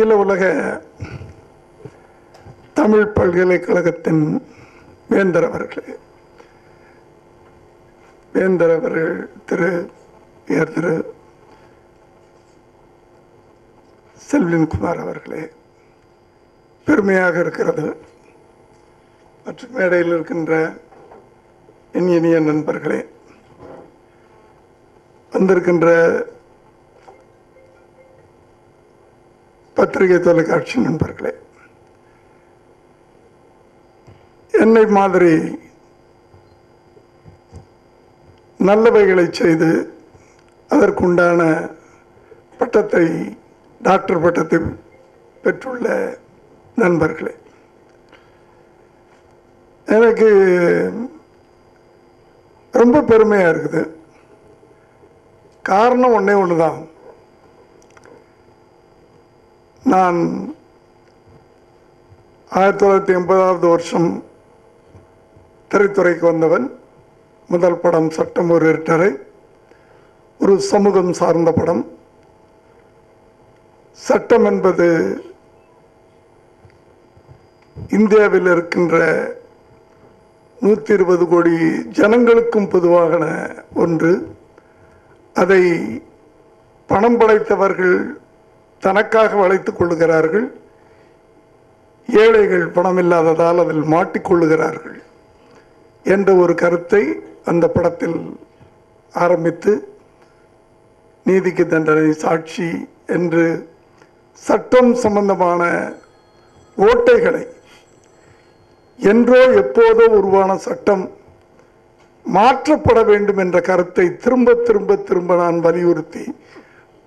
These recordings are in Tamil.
அகில உலக தமிழ் பல்கலைக்கழகத்தின் வேந்தர் அவர்களே. வேந்தர் அவர்கள் திரு ஏர் திரு செல்வின்குமார் அவர்களே. பெருமையாக இருக்கிறது. மற்றும் மேடையில் இருக்கின்ற என் இனிய நண்பர்களே வந்திருக்கின்ற பத்திரிகை தொலைக்காட்சி நண்பர்களே என்னை மாதிரி நல்லவைகளை செய்து அதற்குண்டான பட்டத்தை டாக்டர் பட்டத்தை பெற்றுள்ள நண்பர்களே எனக்கு ரொம்ப பெருமையாக இருக்குது. காரணம் ஒன்றே ஒன்று தான் நான் ஆயிரத்தி தொள்ளாயிரத்தி எண்பதாவது வருஷம் திரைத்துறைக்கு வந்தவன். முதல் படம் சட்டம் ஒரு இருட்டரை ஒரு சமூகம் சார்ந்த படம். சட்டம் என்பது இந்தியாவில் இருக்கின்ற நூற்றி இருபது கோடி ஜனங்களுக்கும் பொதுவான ஒன்று. அதை பணம் படைத்தவர்கள் தனக்காக வளைத்துக் கொள்ளுகிறார்கள். ஏழைகள் பணம் இல்லாததால் அதில் மாட்டிக்கொள்ளுகிறார்கள் என்ற ஒரு கருத்தை அந்த படத்தில் ஆரம்பித்து நீதிக்கு தண்டனை சாட்சி என்று சட்டம் சம்பந்தமான ஓட்டைகளை என்றோ எப்போதோ உருவான சட்டம் மாற்றப்பட வேண்டும் என்ற கருத்தை திரும்ப திரும்ப திரும்ப நான் வலியுறுத்தி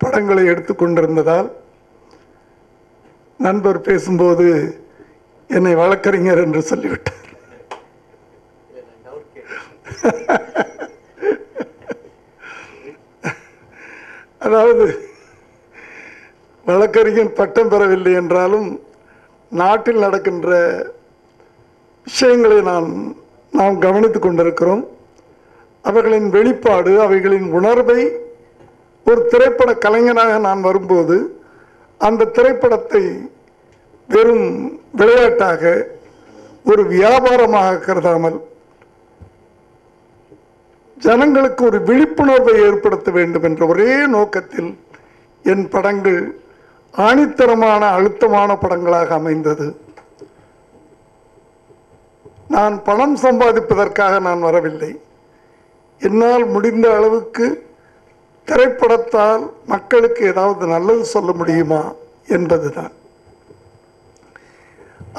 படங்களை எடுத்துக்கொண்டிருந்ததால் நண்பர் பேசும்போது என்னை வழக்கறிஞர் என்று சொல்லிவிட்டார். அதாவது வழக்கறிஞர் பட்டம் பெறவில்லை என்றாலும் நாட்டில் நடக்கின்ற விஷயங்களை நான் நாம் கவனித்துக் கொண்டிருக்கிறோம். அவர்களின் வெளிப்பாடு அவைகளின் உணர்வை ஒரு திரைப்பட கலைஞனாக நான் வரும்போது அந்த திரைப்படத்தை வெறும் விளையாட்டாக ஒரு வியாபாரமாக கருதாமல் ஜனங்களுக்கு ஒரு விழிப்புணர்வை ஏற்படுத்த வேண்டும் என்ற ஒரே நோக்கத்தில் என் படங்கள் ஆணித்தரமான அழுத்தமான படங்களாக அமைந்தது. நான் பணம் சம்பாதிப்பதற்காக நான் வரவில்லை. என்னால் முடிந்த அளவுக்கு திரைப்படத்தால் மக்களுக்கு ஏதாவது நல்லது சொல்ல முடியுமா என்பதுதான்.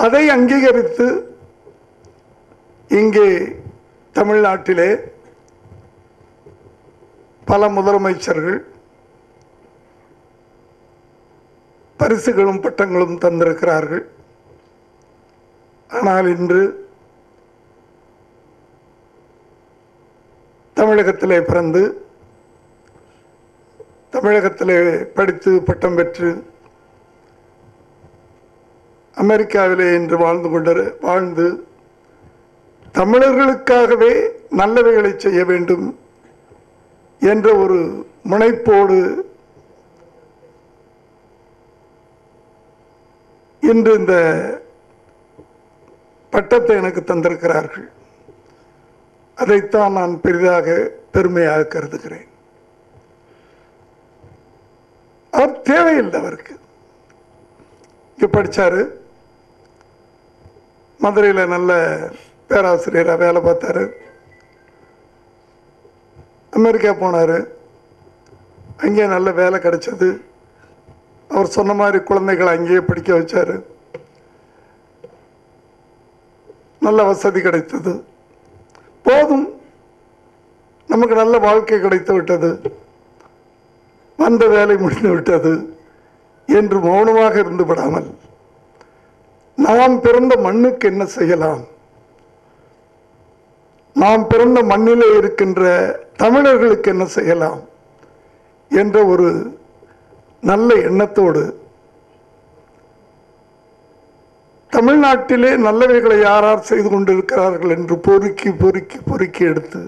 அதை அங்கீகரித்து இங்கே தமிழ்நாட்டிலே பல முதலமைச்சர்கள் பரிசுகளும் பட்டங்களும் தந்திருக்கிறார்கள். ஆனால் இன்று தமிழகத்திலே பிறந்து தமிழகத்திலே படித்து பட்டம் பெற்று அமெரிக்காவிலே இன்று வாழ்ந்து கொண்ட வாழ்ந்து தமிழர்களுக்காகவே நல்லவைகளை செய்ய வேண்டும் என்ற ஒரு முனைப்போடு இன்று இந்த பட்டத்தை எனக்கு தந்திருக்கிறார்கள். அதைத்தான் நான் பெரிதாக பெருமையாக கருதுகிறேன். அவர் தேவையில்லை அவருக்கு இங்கே படித்தார் மதுரையில் நல்ல பேராசிரியராக வேலை பார்த்தாரு. அமெரிக்கா போனார். அங்கேயே நல்ல வேலை கிடைச்சது. அவர் சொன்ன மாதிரி குழந்தைகளை அங்கேயே படிக்க வச்சார். நல்ல வசதி கிடைத்தது. போதும். நமக்கு நல்ல வாழ்க்கை கிடைத்து விட்டது. வந்த வேலை முடிந்து விட்டது என்று மௌனமாக இருந்து விடாமல் நாம் பிறந்த மண்ணுக்கு என்ன செய்யலாம்? நாம் பிறந்த மண்ணிலே இருக்கின்ற தமிழர்களுக்கு என்ன செய்யலாம்? என்ற ஒரு நல்ல எண்ணத்தோடு தமிழ்நாட்டிலே நல்லவைகளை யார் யார் செய்து கொண்டிருக்கிறார்கள் என்று பொறுக்கி பொறுக்கி பொறுக்கி எடுத்து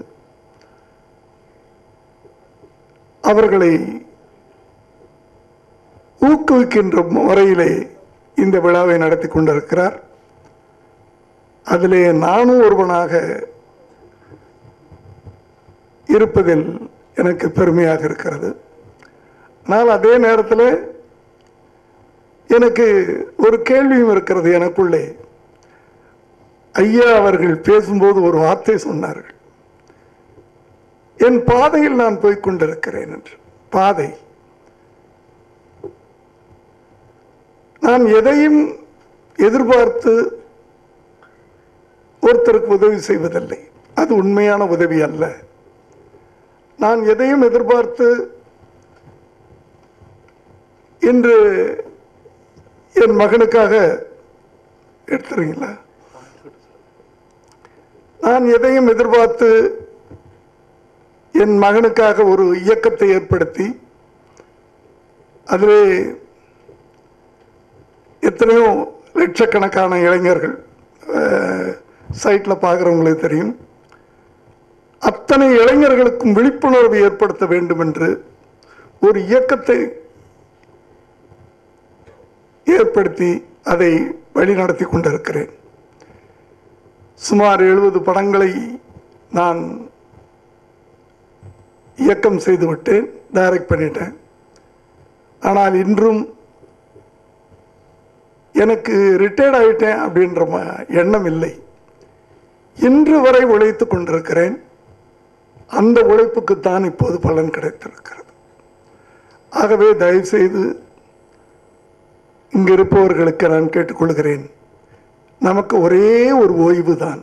அவர்களை ஊக்குவிக்கின்ற முறையிலே இந்த விழாவை நடத்தி கொண்டிருக்கிறார். அதிலே நானும் ஒருவனாக இருப்பதில் எனக்கு பெருமையாக இருக்கிறது. ஆனால் அதே நேரத்தில் எனக்கு ஒரு கேள்வியும் இருக்கிறது எனக்குள்ளே. ஐயா அவர்கள் பேசும்போது ஒரு வார்த்தை சொன்னார்கள். என் பாதையில் நான் போய்க் கொண்டிருக்கிறேன் என்று. பாதை. நான் எதையும் எதிர்பார்த்து ஒருத்தருக்கு உதவி செய்வதில்லை. அது உண்மையான உதவி அல்ல. நான் எதையும் எதிர்பார்த்து இன்று என் மகனுக்காக எடுத்துறீங்களா? நான் எதையும் எதிர்பார்த்து என் மகனுக்காக ஒரு இயக்கத்தை ஏற்படுத்தி அதிலே எத்தனையோ லட்சக்கணக்கான இளைஞர்கள் சைட்டில் பார்க்குறவங்களுக்கு தெரியும். அத்தனை இளைஞர்களுக்கும் விழிப்புணர்வு ஏற்படுத்த வேண்டும் என்று ஒரு இயக்கத்தை ஏற்படுத்தி அதை வழிநடத்தி கொண்டிருக்கிறேன். சுமார் எழுபது படங்களை நான் இயக்கம் செய்துவிட்டேன் டைரக்ட் பண்ணிட்டேன். ஆனால் இன்றும் எனக்கு ரிட்டையர்ட் ஆகிட்டேன் அப்படின்ற எண்ணம் இல்லை. இன்று வரை உழைத்து கொண்டிருக்கிறேன். அந்த உழைப்புக்குத்தான் இப்போது பலன் கிடைத்திருக்கிறது. ஆகவே தயவுசெய்து இங்கே இருப்பவர்களுக்கு நான் கேட்டுக்கொள்கிறேன். நமக்கு ஒரே ஒரு ஓய்வு தான்.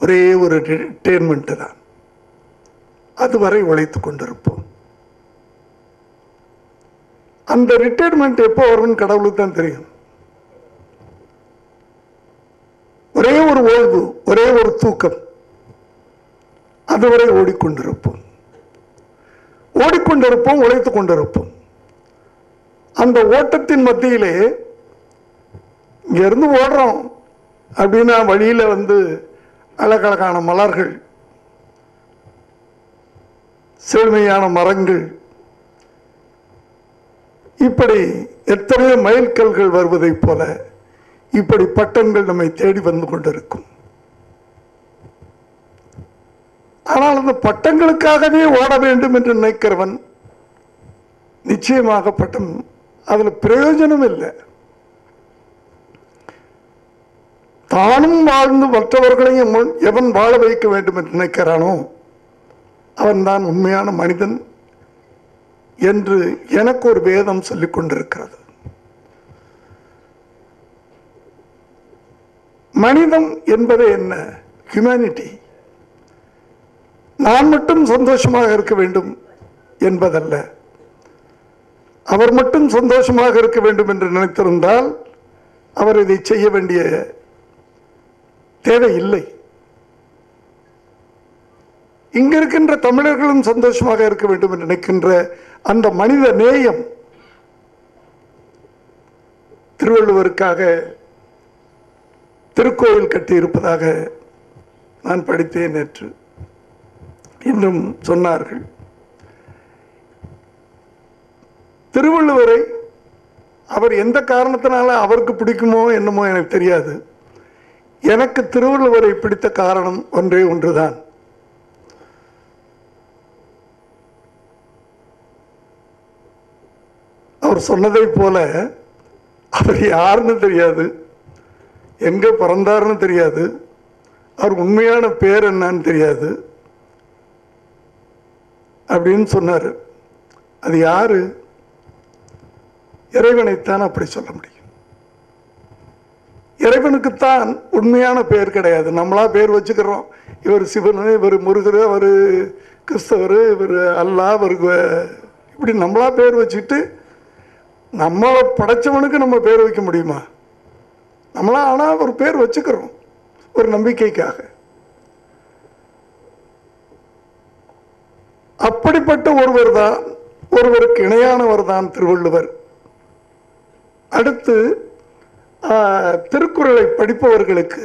ஒரே ஒரு ரிட்டைர்மெண்ட்டு தான். அதுவரை உழைத்து கொண்டிருப்போம். அந்த ரிட்டையர்மெண்ட் எப்போ வரும்னு கடவுளுக்கு தான் தெரியும் ஒரே ஒரு ஓய்வு ஒரே ஒரு தூக்கம். அதுவரை ஓடிக்கொண்டிருப்போம். ஓடிக்கொண்டிருப்போம் உழைத்து கொண்டிருப்போம். அந்த ஓட்டத்தின் மத்தியிலே இங்கேருந்து ஓடுறோம். அப்படின்னா வழியில் வந்து அழகழகான மலர்கள் செழுமையான மரங்கள் இப்படி எத்தனையோ மைல்கல்கள் வருவதைப் போல இப்படி பட்டங்கள் நம்மை தேடி வந்து கொண்டிருக்கும். ஆனால் அந்த பட்டங்களுக்காகவே ஓட வேண்டும் என்று நினைக்கிறவன் நிச்சயமாக பட்டம் அதில் பிரயோஜனம் இல்லை. தானும் வாழ்ந்து மற்றவர்களையும் முன் எவன் வாழ வைக்க வேண்டும் என்று நினைக்கிறானோ அவன்தான் உண்மையான மனிதன் என்று எனக்கு ஒரு வேதம் சொல்லிக் கொண்டிருக்கிறது. மனிதம் என்பது என்ன? ஹியூமனிட்டி நான் மட்டும் சந்தோஷமாக இருக்க வேண்டும் என்பதல்ல. அவர் மட்டும் சந்தோஷமாக இருக்க வேண்டும் என்று நினைத்திருந்தால் அவர் இதை செய்ய வேண்டிய தேவை இல்லை இங்க இருக்கின்ற தமிழர்களும் சந்தோஷமாக இருக்க வேண்டும் என்று நினைக்கின்ற அந்த மனித நேயம் திருவள்ளுவருக்காக திருக்கோயில் கட்டியிருப்பதாக நான் படித்தேன் நேற்று. இன்னும் சொன்னார்கள். திருவள்ளுவரை அவர் எந்த காரணத்தினால அவருக்கு பிடிக்குமோ என்னமோ எனக்கு தெரியாது. எனக்கு திருவள்ளுவரை பிடித்த காரணம் ஒன்றே ஒன்றுதான். அவர் சொன்னதைப் போல அவர் யாருன்னு தெரியாது. எங்கே பிறந்தாருன்னு தெரியாது. அவர் உண்மையான பேர் என்னன்னு தெரியாது. அப்படின்னு சொன்னார். அது யாரு? இறைவனைத்தான் அப்படி சொல்ல முடியும். இறைவனுக்குத்தான் உண்மையான பெயர் கிடையாது. நம்மளா பேர் வச்சுக்கிறோம். இவர் சிவன் இவர் முருகர் அவர் கிறிஸ்தவர் இவர் அல்லா இவர் இப்படி நம்மளா பேர் வச்சுட்டு நம்மளை படைச்சவனுக்கு நம்ம பேர் வைக்க முடியுமா? நம்மளா ஆனால் ஒரு பேர் வச்சுக்கிறோம். ஒரு நம்பிக்கைக்காக. அப்படிப்பட்ட ஒருவர் தான் ஒருவருக்கு இணையானவர் தான் திருவள்ளுவர். அடுத்து திருக்குறளை படிப்பவர்களுக்கு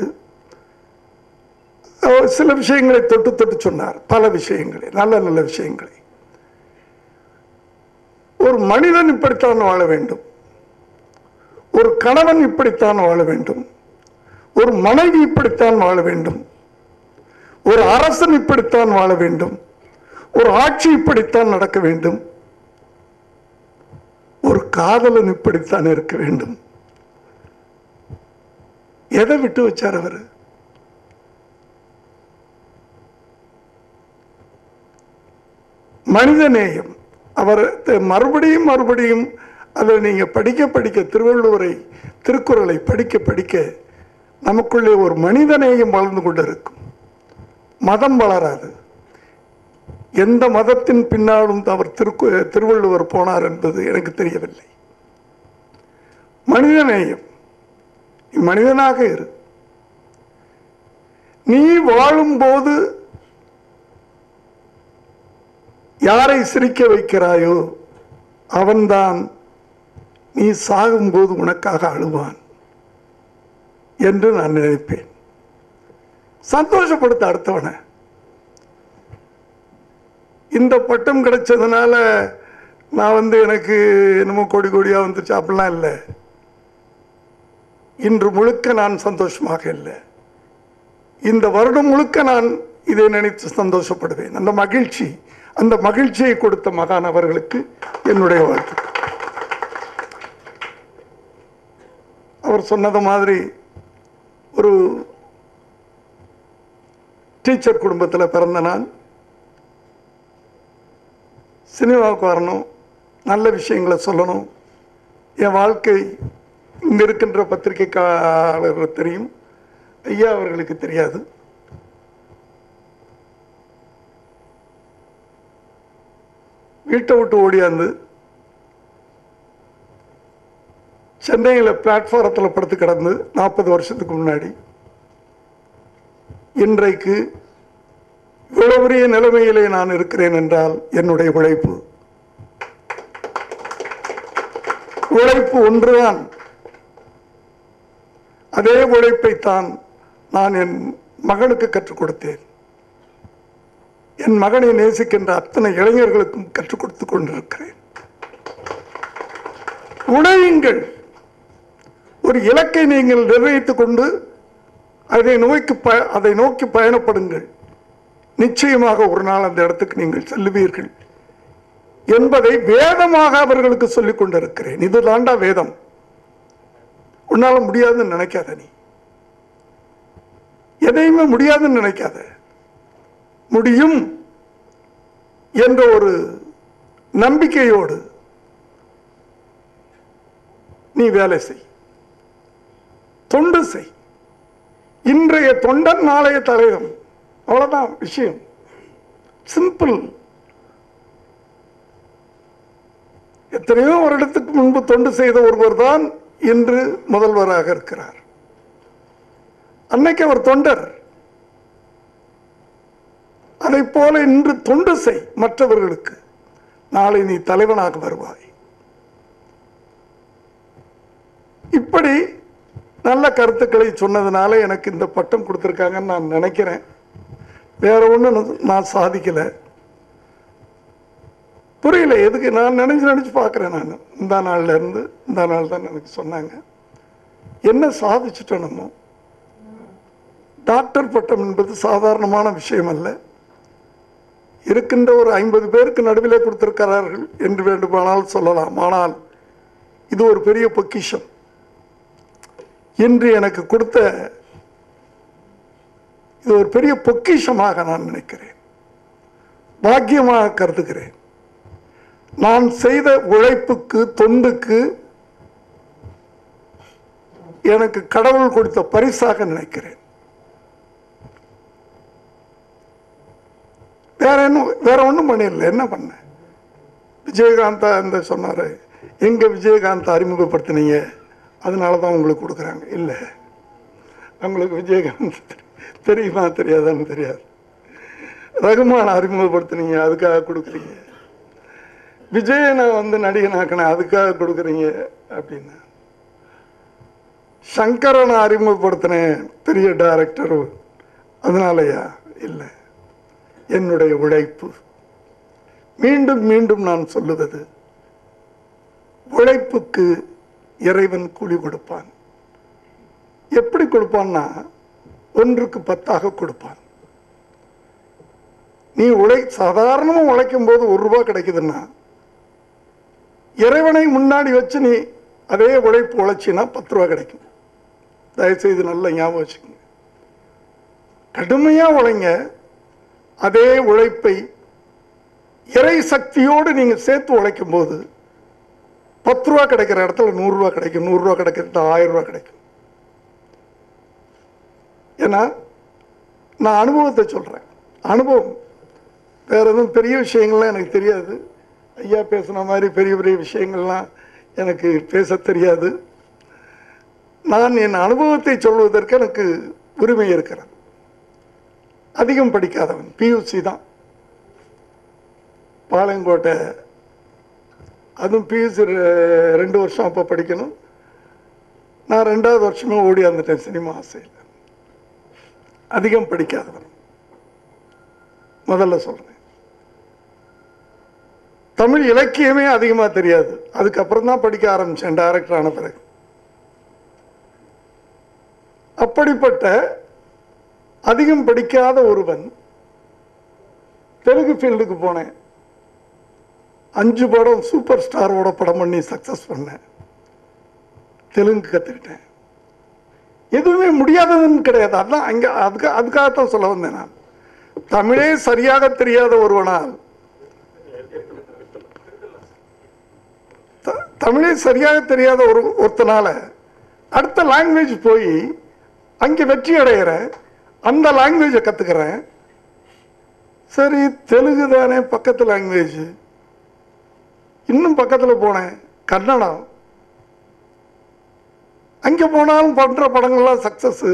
சில விஷயங்களை தொட்டு தொட்டு சொன்னார். பல விஷயங்களை நல்ல நல்ல விஷயங்களை. ஒரு மனிதன் இப்படித்தான் வாழ வேண்டும். ஒரு கணவன் இப்படித்தான் வாழ வேண்டும். ஒரு மனைவி இப்படித்தான் வாழ வேண்டும். ஒரு அரசன் இப்படித்தான் வாழ வேண்டும். ஒரு ஆட்சி இப்படித்தான் நடக்க வேண்டும். ஒரு காதலன் இப்படித்தான் இருக்க வேண்டும். எதை விட்டு வச்சார் அவர்? மனிதநேயம் அவர் மறுபடியும் மறுபடியும் அதில் நீங்கள் படிக்க படிக்க திருவள்ளுவரை திருக்குறளை படிக்க படிக்க நமக்குள்ளே ஒரு மனிதநேயம் வளர்ந்து கொண்டிருக்கும். மதம் வளராது. எந்த மதத்தின் பின்னாலும் அவர் திருக்கு திருவள்ளுவர் போனார் என்பது எனக்கு தெரியவில்லை. மனிதநேயம் மனிதனாக இரு. நீ வாழும்போது யாரை சிரிக்க வைக்கிறாயோ அவன்தான் நீ சாகும்போது உனக்காக அழுவான் என்று நான் நினைப்பேன். சந்தோஷப்படுத்த அடுத்தவனை. இந்த பட்டம் கிடைச்சதுனால நான் வந்து எனக்கு என்னமோ கோடி கோடியாக வந்துச்சு அப்படிலாம் இல்லை. இன்று முழுக்க நான் சந்தோஷமாக இல்லை. இந்த வருடம் முழுக்க நான் இதை நினைத்து சந்தோஷப்படுவேன். அந்த மகிழ்ச்சி அந்த மகிழ்ச்சியை கொடுத்த மகான் அவர்களுக்கு என்னுடைய வாழ்த்து அவர் சொன்னது மாதிரி ஒரு டீச்சர் குடும்பத்தில் பிறந்த நான் சினிமாவுக்கு வரணும். நல்ல விஷயங்களை சொல்லணும். என் வாழ்க்கை இங்கே இருக்கின்ற பத்திரிகைக்காரர்கள் தெரியும். ஐயா அவர்களுக்கு தெரியாது. வீட்டை விட்டு ஓடியாந்து சென்னையில் பிளாட்ஃபாரத்தில் படுத்து கிடந்து நாற்பது வருஷத்துக்கு முன்னாடி இன்றைக்கு இவ்வளவு பெரிய நிலைமையிலே நான் இருக்கிறேன் என்றால் என்னுடைய உழைப்பு. உழைப்பு ஒன்றுதான். அதே உழைப்பைத்தான் நான் என் மகனுக்கு கற்றுக் கொடுத்தேன். என் மகனை நேசிக்கின்ற அத்தனை இளைஞர்களுக்கும் கற்றுக் கொடுத்துக் கொண்டிருக்கிறேன். உழையுங்கள். ஒரு இலக்கை நீங்கள் நிர்ணயித்துக் கொண்டு அதை நோக்கி ப அதை நோக்கி பயணப்படுங்கள். நிச்சயமாக ஒரு நாள் அந்த இடத்துக்கு நீங்கள் செல்லுவீர்கள். என்பதை வேதமாக அவர்களுக்கு சொல்லிக் கொண்டிருக்கிறேன். இது தாண்டா வேதம். உன்னால முடியாதுன்னு நினைக்காத நீ. எதையுமே முடியாதுன்னு நினைக்காத. முடியும் என்ற ஒரு நம்பிக்கையோடு நீ வேலை செய். தொண்டு செய். இன்றைய தொண்டன் நாளைய தலைவன் அவ்வளோதான் விஷயம். சிம்பிள் எத்தனையோ வருடத்துக்கு முன்பு தொண்டு செய்த ஒருவர் தான் இன்று முதல்வராக இருக்கிறார். அன்னைக்கு அவர் தொண்டர். அதை போல இன்று தொண்டு செய் மற்றவர்களுக்கு. நாளை நீ தலைவனாக வருவாய். இப்படி நல்ல கருத்துக்களை சொன்னதுனால எனக்கு இந்த பட்டம் கொடுத்துருக்காங்கன்னு நான் நினைக்கிறேன். வேற ஒன்றும் நான் சாதிக்கலை. புரியல எதுக்கு? நான் நினச்சி நினச்சி பார்க்குறேன் நான். இந்த நாள்லேருந்து இந்த நாள் தான் எனக்கு சொன்னாங்க. என்ன சாதிச்சுட்டோம் நம்ம? டாக்டர் பட்டம் என்பது சாதாரணமான விஷயம் அல்ல. இருக்கின்ற ஒரு ஐம்பது பேருக்கு நடுவிலே கொடுத்திருக்கிறார்கள் என்று வேண்டுமானால் சொல்லலாம். ஆனால் இது ஒரு பெரிய பொக்கிஷம். இன்று எனக்கு கொடுத்த இது ஒரு பெரிய பொக்கிஷமாக நான் நினைக்கிறேன். பாக்கியமாக கருதுகிறேன். நான் செய்த உழைப்புக்கு தொண்டுக்கு எனக்கு கடவுள் கொடுத்த பரிசாக நினைக்கிறேன். வேற என்ன வேற ஒன்றும் பண்ணிடல என்ன பண்ண? விஜயகாந்தா அந்த சொன்னார் எங்க விஜயகாந்த் அறிமுகப்படுத்தினீங்க? அதனால தான் உங்களுக்கு கொடுக்குறாங்க. இல்லை. அவங்களுக்கு விஜயகாந்த் தெரியுமா தெரியாதான்னு தெரியாது. ரகுமான அறிமுகப்படுத்துனீங்க அதுக்காக கொடுக்குறீங்க. விஜயனை வந்து நடிகனாக்கினேன் அதுக்காக கொடுக்குறீங்க அப்படின்னா சங்கரனை அறிமுகப்படுத்தினேன் பெரிய டைரக்டர் அதனாலயா? இல்லை. என்னுடைய உழைப்பு. மீண்டும் மீண்டும் நான் சொல்லுவது உழைப்புக்கு இறைவன் கூலி கொடுப்பான். எப்படி கொடுப்பான்னா ஒன்றுக்கு பத்தாக கொடுப்பான். நீ உழை சாதாரணமாக உழைக்கும் போது ஒரு ரூபா கிடைக்குதுன்னா இறைவனை முன்னாடி வச்சு நீ அதே உழைப்பு உழைச்சின்னா பத்து ரூபா கிடைக்கும். தயவுசெய்து நல்லா ஞாபகம் வச்சுக்கோங்க. கடுமையாக உழைங்க. அதே உழைப்பை இறை சக்தியோடு நீங்கள் சேர்த்து உழைக்கும் போது பத்து ரூபா கிடைக்கிற இடத்துல நூறுரூவா கிடைக்கும் நூறுரூவா கிடைக்கிற இடத்துல ஆயிரம் ரூபா கிடைக்கும். ஏன்னா நான் அனுபவத்தை சொல்கிறேன் அனுபவம். வேறு எதுவும் பெரிய விஷயங்கள்லாம் எனக்கு தெரியாது. ஐயா பேசுன மாதிரி பெரிய பெரிய விஷயங்கள்லாம் எனக்கு பேச தெரியாது. நான் என் அனுபவத்தை சொல்வதற்கு எனக்கு உரிமை இருக்கிறது. அதிகம் படிக்காதவன் பியூசி தான். பாளையங்கோட்டை அதுவும் பியூசி ரெண்டு வருஷம் அப்போ படிக்கணும். நான் ரெண்டாவது வருஷமே ஓடி வந்துட்டேன் சினிமா ஆசையில். அதிகம் படிக்காதவன். முதல்ல சொல்றேன். தமிழ் இலக்கியமே அதிகமாக தெரியாது. அதுக்கப்புறம் தான் படிக்க ஆரம்பித்தேன் டைரக்டர் ஆன பிறகு. அப்படிப்பட்ட அதிகம் படிக்காத ஒருவன் தெலுங்கு ஃபீல்டுக்கு போனேன். அஞ்சு படம் சூப்பர் ஸ்டாரோட படம் பண்ணி சக்ஸஸ் பண்ணேன். தெலுங்கு கற்றுக்கிட்டேன் எதுவுமே முடியாததுன்னு கிடையாது. அதான் அங்கே அதுக்கு அதுக்காகத்தான் சொல்ல வந்தேன் நான். தமிழே சரியாக தெரியாத ஒருவனால். த- தமிழே சரியாக தெரியாத ஒரு ஒருத்தனால அடுத்த லாங்குவேஜ் போய் அங்கே வெற்றி அடைகிற அந்த லாங்குவேஜை கற்றுக்கிறேன் சரி தெலுங்கு தானே பக்கத்து லாங்குவேஜ் இன்னும் பக்கத்தில் போனேன். கன்னடம். அங்கே போனாலும் பண்ணுற படங்கள்லாம் சக்ஸஸ்ஸு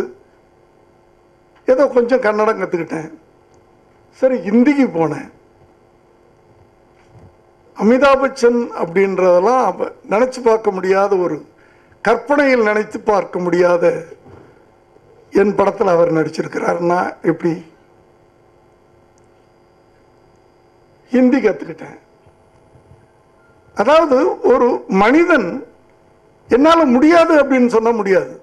ஏதோ கொஞ்சம் கன்னடம் கற்றுக்கிட்டேன் சரி ஹிந்திக்கு போனேன். அமிதாப் பச்சன் அப்படின்றதெல்லாம் அப்போ நினைச்சு பார்க்க முடியாத ஒரு கற்பனையில் நினைத்து பார்க்க முடியாத என் படத்தில் அவர் நடிச்சிருக்கிறாருன்னா எப்படி? ஹிந்தி கற்றுக்கிட்டேன் அதாவது ஒரு மனிதன் என்னால் முடியாது அப்படின்னு சொல்ல முடியாது.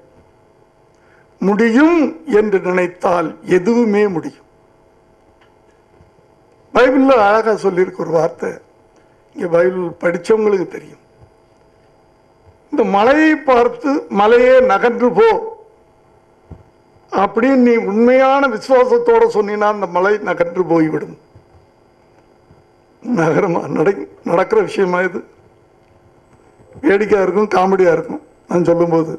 முடியும் என்று நினைத்தால் எதுவுமே முடியும். பைபிளில் அழகாக சொல்லியிருக்க ஒரு வார்த்தை. இங்கே பைபிள் படித்தவங்களுக்கு தெரியும். இந்த மலையை பார்த்து மலையே நகன்று போ அப்படின்னு நீ உண்மையான விசுவாசத்தோட சொன்னீன்னா அந்த மலை நகன்று போய்விடும். நகரமா நட நடக்கிற விஷயமா இது? வேடிக்கையாக இருக்கும் காமெடியாக இருக்கும் நான் சொல்லும்போது.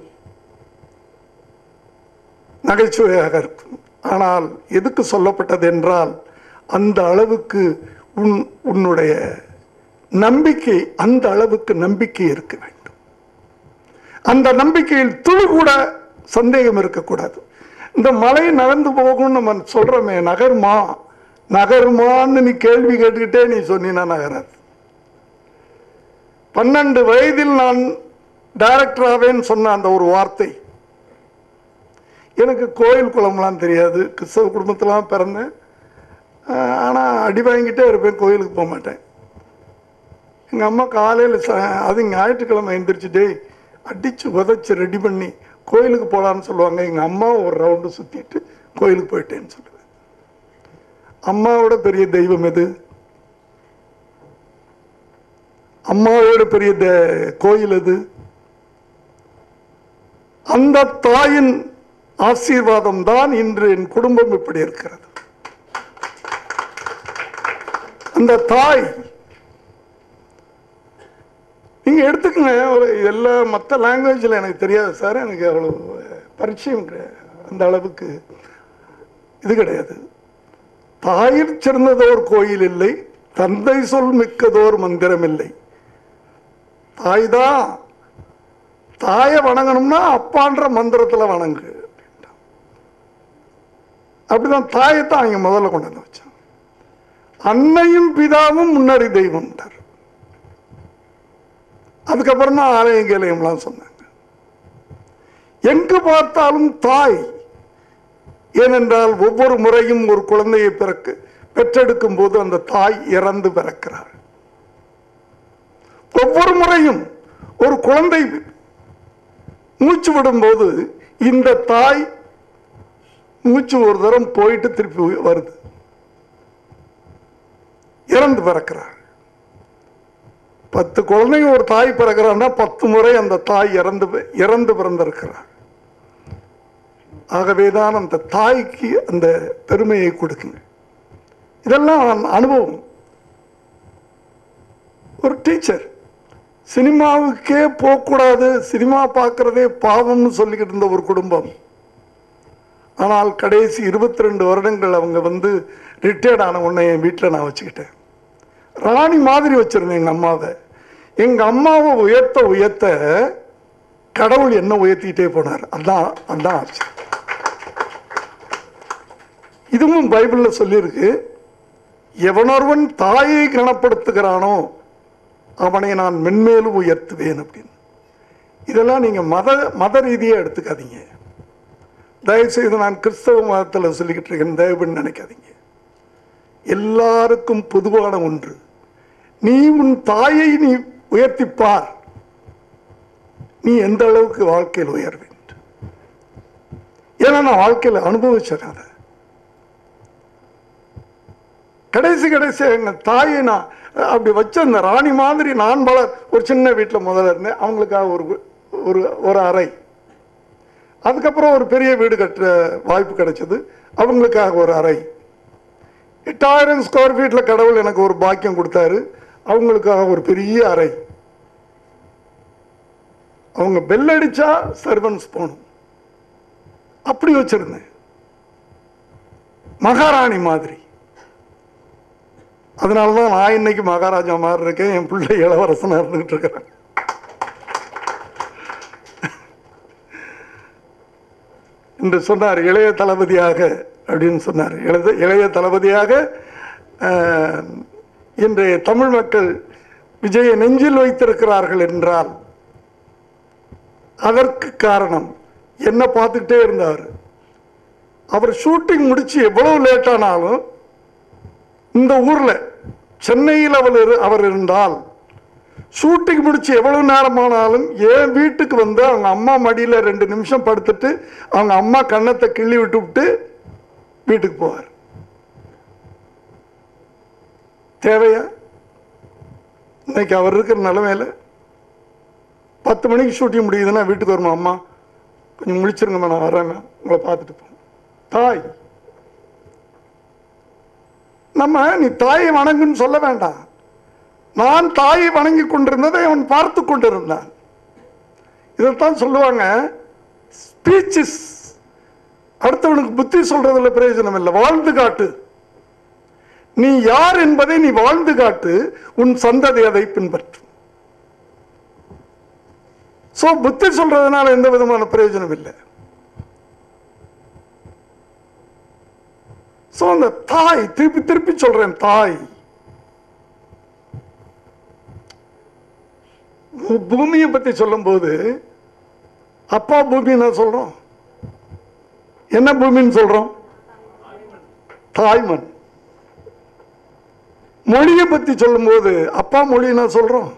நகைச்சுவையாக இருக்கும். ஆனால் எதுக்கு சொல்லப்பட்டது என்றால் அந்த அளவுக்கு உன் உன்னுடைய நம்பிக்கை அந்த அளவுக்கு நம்பிக்கை இருக்க வேண்டும். அந்த நம்பிக்கையில் துளி கூட சந்தேகம் இருக்கக்கூடாது. இந்த மலை நகர்ந்து போகும்னு நம்ம சொல்கிறோமே நகருமா? நகருமான்னு நீ கேள்வி கேட்டுக்கிட்டே நீ சொன்னீன்னா நகராது. பன்னெண்டு வயதில் நான் டைரக்டர் ஆவேன்னு சொன்ன அந்த ஒரு வார்த்தை. எனக்கு கோயில் குளம்லாம் தெரியாது. கிறிஸ்தவ குடும்பத்திலாம் பிறந்தேன். ஆனால் அடி வாங்கிட்டே இருப்பேன் கோயிலுக்கு போக மாட்டேன். எங்கள் அம்மா காலையில் ச அது ஞாயிற்றுக்கிழமை எந்திரிச்சு டேய் அடித்து உதச்சி ரெடி பண்ணி கோயிலுக்கு போகலான்னு சொல்லுவாங்க. எங்கள் அம்மா ஒரு ரவுண்டு சுற்றிட்டு கோயிலுக்கு போயிட்டேன்னு சொல்லுவேன். அம்மாவோட பெரிய தெய்வம் எது? அம்மாவோட பெரிய கோயில் அது. அந்த தாயின் ஆசீர்வாதம் தான் இன்று என் குடும்பம் இப்படி இருக்கிறது. அந்த தாய் நீங்க எடுத்துக்கங்க ஒரு எல்லா மற்ற லாங்குவேஜில் எனக்கு தெரியாது சார் எனக்கு அவ்வளோ பரிச்சயம் கிடையாது அந்த அளவுக்கு இது கிடையாது. தாயிற் சிறந்ததோர் கோயில் இல்லை தந்தை சொல் மிக்கதோர் மந்திரம் இல்லை. தாய் தான் தாயை வணங்கணும்னா அப்பான்ற மந்திரத்துல வணங்கு அப்படிதான் தாயை தான் அங்க முதல்ல கொண்டு வந்து வச்சான். அன்னையும் பிதாவும் முன்னறி தெய்வம்ட்டார் அதுக்கப்புறம் தான் ஆலயம் கேலயம்லாம் சொன்னாங்க. எங்கு பார்த்தாலும் தாய் ஏனென்றால் ஒவ்வொரு முறையும் ஒரு குழந்தையை பிறக்க பெற்றெடுக்கும் போது அந்த தாய் இறந்து பிறக்கிறாள். ஒவ்வொரு முறையும் ஒரு குழந்தை மூச்சு விடும்போது இந்த தாய் மூச்சு ஒரு தரம் போயிட்டு திருப்பி வருது. இறந்து பிறக்கிறார் பத்து குழந்தைங்க ஒரு தாய் பிறக்கிறான்னா பத்து முறை அந்த தாய் இறந்து இறந்து பிறந்திருக்கிறார் ஆகவேதான் அந்த தாய்க்கு அந்த பெருமையை கொடுக்குங்க. இதெல்லாம் அனுபவம். ஒரு டீச்சர் சினிமாவுக்கே போகக்கூடாது சினிமா பார்க்குறதே பாவம்னு சொல்லிக்கிட்டு இருந்த ஒரு குடும்பம். ஆனால் கடைசி இருபத்தி ரெண்டு வருடங்கள் அவங்க வந்து ரிட்டையர்ட் ஆன உடனே என் வீட்டில் நான் வச்சுக்கிட்டேன். ராணி மாதிரி வச்சிருந்தேன் எங்கள் அம்மாவை. எங்கள் அம்மாவை உயர்த்த உயர்த்த கடவுள் என்ன உயர்த்திக்கிட்டே போனார். அதான் அதான் ஆச்சு. இதுவும் பைபிளில் சொல்லியிருக்கு. எவனொருவன் தாயை கனப்படுத்துகிறானோ அவனை நான் மென்மேலும் உயர்த்துவேன் அப்படின்னு. இதெல்லாம் நீங்கள் மத மத ரீதியாக எடுத்துக்காதீங்க. தயவுசெய்து நான் கிறிஸ்தவ மதத்தில் சொல்லிக்கிட்டு இருக்கேன் தயவுன்னு நினைக்காதீங்க. எல்லாருக்கும் பொதுவான ஒன்று. நீ உன் தாயை நீ உயர்த்திப்பார். நீ எந்த அளவுக்கு வாழ்க்கையில் உயர்வேன் ஏன்னா நான் வாழ்க்கையில் அனுபவிச்சேன் அதை. கடைசி கடைசி எங்கள் தாயை நான் அப்படி வச்ச அந்த ராணி மாதிரி நான் பல ஒரு சின்ன வீட்டில் முதல்ல இருந்தேன். அவங்களுக்காக ஒரு ஒரு ஒரு அறை. அதுக்கப்புறம் ஒரு பெரிய வீடு கட்டுற வாய்ப்பு கிடைச்சது. அவங்களுக்காக ஒரு அறை. எட்டாயிரம் ஸ்கொயர் ஃபீட்டில் கடவுள் எனக்கு ஒரு பாக்கியம் கொடுத்தாரு. அவங்களுக்காக ஒரு பெரிய அறை. அவங்க பெல் அடித்தா சர்வன்ஸ் போகணும். அப்படி வச்சிருந்தேன். மகாராணி மாதிரி. அதனால தான் நான் இன்னைக்கு மகாராஜா மாதிரி இருக்கேன். என் பிள்ளை இளவரசனாக இருந்துகிட்டு இருக்கிறேன். என்று சொன்னார் இளைய தளபதியாக அப்படின்னு சொன்னார். இளைய இளைய தளபதியாக இன்றைய தமிழ் மக்கள் விஜயை நெஞ்சில் வைத்திருக்கிறார்கள் என்றால் அதற்கு காரணம் என்ன பார்த்துக்கிட்டே இருந்தார். அவர் ஷூட்டிங் முடிச்சு எவ்வளவு லேட்டானாலும் இந்த ஊரில் சென்னையில் அவர் இரு- அவர் இருந்தால். ஷூட்டிங் முடிச்சு எவ்வளவு நேரமானாலும் என் வீட்டுக்கு வந்து அவங்க அம்மா மடியில் ரெண்டு நிமிஷம் படுத்துட்டு அவங்க அம்மா கன்னத்தை கிள்ளி விட்டு விட்டு வீட்டுக்கு போவார். தேவையா? இன்னைக்கு அவர் இருக்கிற நிலமையில பத்து மணிக்கு ஷூட்டிங் முடியுதுன்னா வீட்டுக்கு வருமா அம்மா கொஞ்சம் முடிச்சிருங்கம்மா நான் வரேன் உங்களை பார்த்துட்டு போங்க தாய்! நம்ம நீ தாயை வணங்குன்னு சொல்ல வேண்டாம். நான் தாயை வணங்கி கொண்டிருந்ததை அவன் பார்த்து கொண்டிருந்தான். இதைத்தான் சொல்லுவாங்க ஸ்பீச்சஸ். அடுத்தவனுக்கு புத்தி சொல்றதுல பிரயோஜனம் இல்லை. வாழ்ந்து காட்டு. நீ யார் என்பதை நீ வாழ்ந்து காட்டு உன் சந்ததி அதை பின்பற்றும். சோ புத்தி சொல்றதுனால எந்த விதமான பிரயோஜனம் இல்லை. சோ அந்த தாய் திருப்பி திருப்பி சொல்றேன் தாய். பூமியை பத்தி சொல்லும்போது அப்பா பூமி நான் சொல்றோம்? என்ன பூமின்னு சொல்றோம்? தாய்மண் மொழியை பத்தி சொல்லும்போது அப்பா மொழி நான் சொல்றோம்?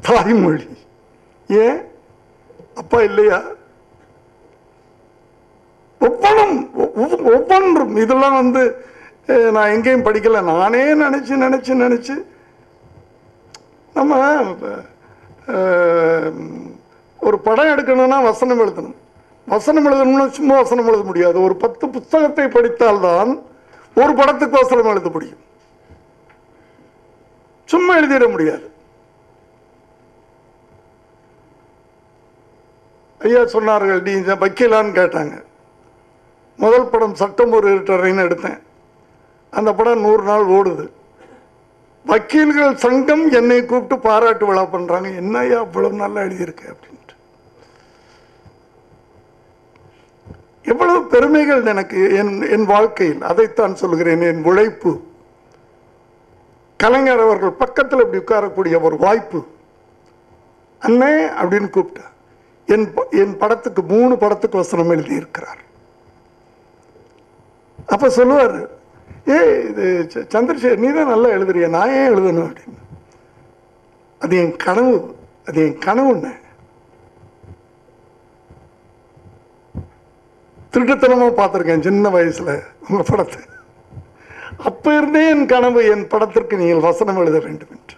தாய்மொழி. ஏன்? அப்பா இல்லையா? ஒவ்வொன்றும் ஒவ்வொ- ஒவ்வொன்றும். இதெல்லாம் வந்து நான் எங்கேயும் படிக்கலை. நானே நினச்சி நினச்சி நினச்சி நம்ம ஒரு படம் எடுக்கணும்னா வசனம் எழுதணும். வசனம் எழுதணும்னா சும்மா வசனம் எழுத முடியாது. ஒரு பத்து புத்தகத்தை படித்தால்தான் ஒரு படத்துக்கு வசனம் எழுத முடியும். சும்மா எழுதிட முடியாது. ஐயா சொன்னார்கள் நீ வைக்கலான்னு கேட்டாங்க. முதல் படம் சட்டம் ஒரு இருட்டறைன்னு எடுத்தேன். அந்த படம் நூறு நாள் ஓடுது. வக்கீல்கள் சங்கம் என்னை கூப்பிட்டு பாராட்டு விழா பண்ணுறாங்க என்னய்யா அவ்வளவு நல்லா எழுதியிருக்கு அப்படின்ட்டு. எவ்வளவு பெருமைகள் எனக்கு என் என் வாழ்க்கையில். அதைத்தான் சொல்கிறேன் என் உழைப்பு. கலைஞர் அவர்கள் பக்கத்தில் இப்படி உட்காரக்கூடிய ஒரு வாய்ப்பு. அண்ணே அப்படின்னு கூப்பிட்டா என் ப- என் படத்துக்கு மூணு படத்துக்கு வசனம் எழுதியிருக்கிறார். அப்போ சொல்லுவார் ஏ இது ச- சந்திரசேகர் நீ தான் நல்லா எழுதுறிய? நான் ஏன் எழுதணும்? அப்படின்னு. அது என் கனவு அது என் கனவுண்ண திருட்டுத்தனமாக பார்த்துருக்கேன் சின்ன வயசில் உங்கள் படத்தை. அப்போ இருந்தே என் கனவு என் படத்திற்கு நீங்கள் வசனம் எழுத வேண்டும் என்று.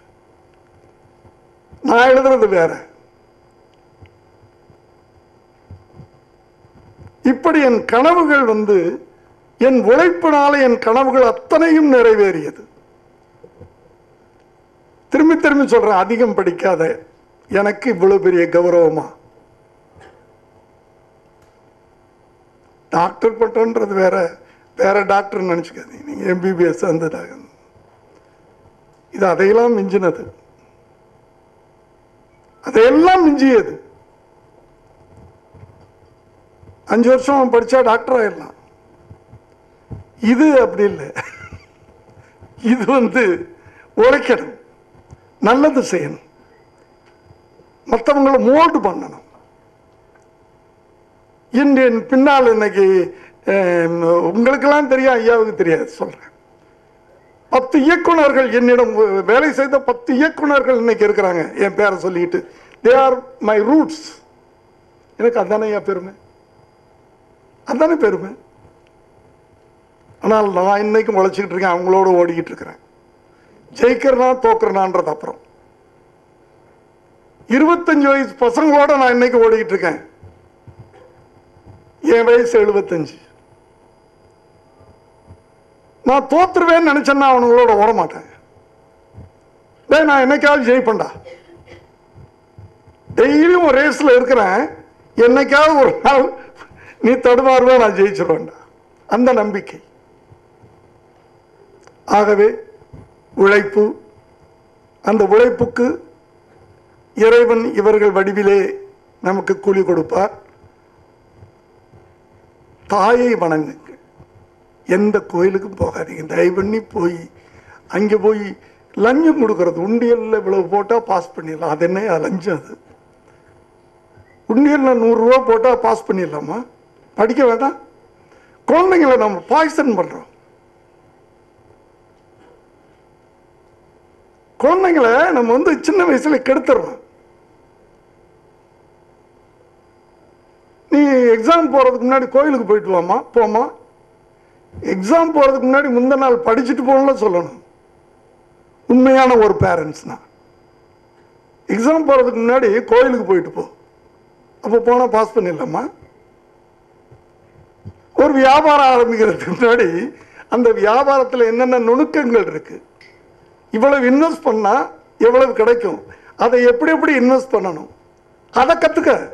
நான் எழுதுறது வேற. இப்படி என் கனவுகள் வந்து என் உழைப்பினால என் கனவுகள் அத்தனையும் நிறைவேறியது. திரும்பி திரும்பி சொல்கிறேன் அதிகம் படிக்காத எனக்கு இவ்வளோ பெரிய கௌரவமா? டாக்டர் பட்டன்றது வேற வேற டாக்டர் நினச்சிக்காதீங்க. நீங்கள் எம்பிபிஎஸ் அந்த டாக்டர். இது அதையெல்லாம் மிஞ்சினது. அதையெல்லாம் மிஞ்சியது. அஞ்சு வருஷம் படிச்சா டாக்டர் ஆயிடலாம். இது அப்படி இல்லை. இது வந்து உழைக்கணும். நல்லது செய்யணும். மற்றவங்களை மோல்டு பண்ணணும். இன்றைய என் பின்னால் இன்னைக்கு உங்களுக்கெல்லாம் தெரியும் ஐயாவுக்கு தெரியாது சொல்கிறேன் பத்து இயக்குனர்கள் என்னிடம் வேலை செய்த பத்து இயக்குனர்கள் இன்னைக்கு இருக்கிறாங்க. என் பேரை சொல்லிட்டு. தே ஆர் மை ரூட்ஸ் எனக்கு அதானே ஐயா பெருமை? அதானே பெருமை? ஆனால் நான் இன்னைக்கும் உழைச்சிக்கிட்டு இருக்கேன் அவங்களோட ஓடிக்கிட்டு இருக்கிறேன். ஜெயிக்கிறனா தோக்குறனான்றது அப்புறம். இருபத்தஞ்சு வயசு பசங்களோட நான் இன்னைக்கு ஓடிக்கிட்டு இருக்கேன். என் வயசு எழுபத்தஞ்சு. நான் தோத்துருவேன்னு நினைச்சேன்னா அவனுங்களோட ஓட மாட்டேன். டே நான் என்னைக்காவது ஜெயிப்பேன்டா. டெய்லியும் ஒரு ரேஸ்ல இருக்கிறேன். என்னைக்காவது ஒரு நாள் நீ தடுமாறுவே நான் ஜெயிச்சிருவேன்டா. அந்த நம்பிக்கை. ஆகவே உழைப்பு அந்த உழைப்புக்கு இறைவன் இவர்கள் வடிவிலே நமக்கு கூலி கொடுப்பார். தாயை வணங்குங்கள். எந்த கோயிலுக்கும் போகாதீங்க. தயவு பண்ணி போய் அங்கே போய் லஞ்சம் கொடுக்கறது உண்டியலில் இவ்வளவு போட்டால் பாஸ் பண்ணிடலாம். அது என்ன லஞ்சம் அது? உண்டியலில் நூறுரூவா போட்டால் பாஸ் பண்ணிடலாமா? படிக்க வேண்டாம். குழந்தைங்களை நம்ம பாய்சன் பண்ணுறோம் குழந்தைங்களை நம்ம வந்து சின்ன வயசுல கெடுத்துறோம் நீ எக்ஸாம் போறதுக்கு முன்னாடி கோயிலுக்கு போயிட்டு வாமா போமா எக்ஸாம் போறதுக்கு முன்னாடி முந்தின நாள் படிச்சுட்டு போகணும்ல சொல்லணும். உண்மையான ஒரு பேரண்ட்ஸ்னா எக்ஸாம் போறதுக்கு முன்னாடி கோயிலுக்கு போயிட்டு போ. அப்போ போனால் பாஸ் பண்ணிடலாமா? ஒரு வியாபாரம் ஆரம்பிக்கிறதுக்கு முன்னாடி அந்த வியாபாரத்தில் என்னென்ன நுணுக்கங்கள் இருக்குது இவ்வளவு இன்வெஸ்ட் பண்ணால் எவ்வளவு கிடைக்கும்? அதை எப்படி எப்படி இன்வெஸ்ட் பண்ணணும்? அதை கற்றுக்க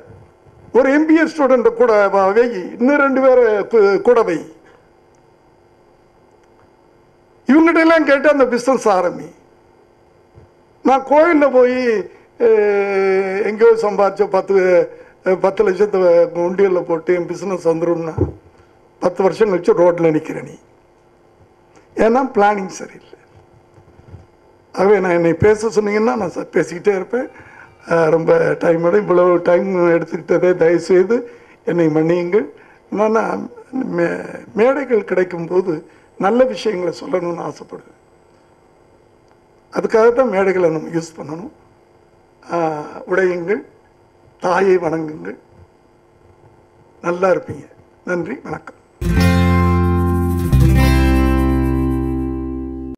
ஒரு எம்பிஏ ஸ்டூடெண்ட்டை கூட வ- வை. இன்னும் ரெண்டு பேரை கூட வை. இவங்ககிட்ட எல்லாம் கேட்டு அந்த பிஸ்னஸ் ஆரம்பி. நான் கோயிலில் போய் எங்கேயோ சம்பாதிச்ச பத்து பத்து லட்சத்தை உண்டியலில் போட்டு என் பிஸ்னஸ் வந்துடும்னா பத்து வருஷம் கழிச்சு ரோட்டில் நிற்கிற நீ. ஏன்னா பிளானிங் சரியில்லை. ஆகவே நான் என்னை பேச சொன்னீங்கன்னா நான் பேசிக்கிட்டே இருப்பேன். ரொம்ப டைம் எடு இவ்வளவு டைம் எடுத்துக்கிட்டதே தயவுசெய்து என்னை மன்னியுங்கள். நான் மே மேடைகள் கிடைக்கும்போது நல்ல விஷயங்களை சொல்லணும்னு ஆசைப்படுவேன். அதுக்காக தான் மேடைகளை நம்ம யூஸ் பண்ணணும். உடையுங்கள். தாயை வணங்குங்கள். நல்லா இருப்பீங்க. நன்றி. வணக்கம்.